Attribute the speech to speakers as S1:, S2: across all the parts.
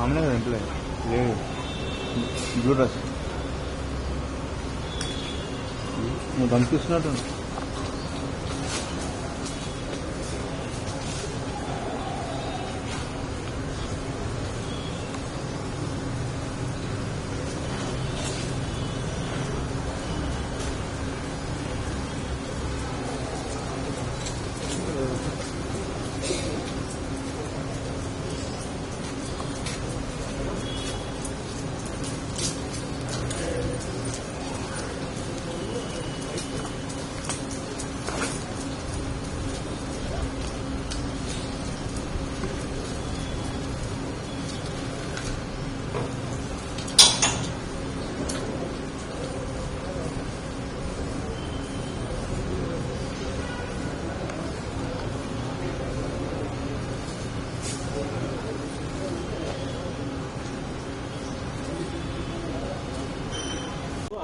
S1: ఆమెనే కదా ఇంట్లో లేదు. Blue dress. నువ్వు కనిపిస్తున్నట్టు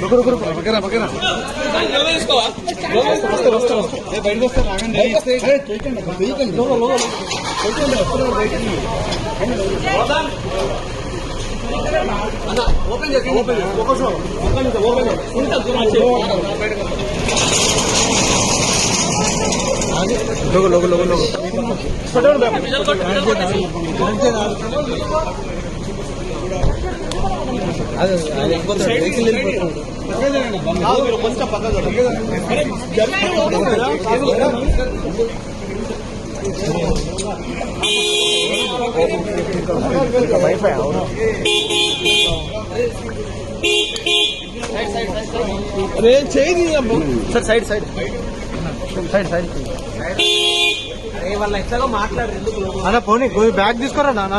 S2: రుకు రుకు రుకు పక్కన పక్కన కు సమగ్రను ఇటు అధికారులు సీజ్ చేసిన ఐటీ అధికారులు seize
S3: దిల్రాజ్ ఇంట్లో
S2: చేసినట్లు తెలుస్తుంది. మనం ఒకసారి visuals చూస్తే ఒకటి తర్వాత ఒకటి
S3: అన్న ఇది రిమోట్ తీసుకో
S2: కాదు, మీరు కొంచెం పక్కకు
S3: అరే చేయి
S1: sir side side. Side side.
S3: వాళ్ళ ఎట్లాగో మాట్లాడు ఎందుకు
S1: అన్న పోనీ బ్యాగ్ తీసుకోరా నాన్న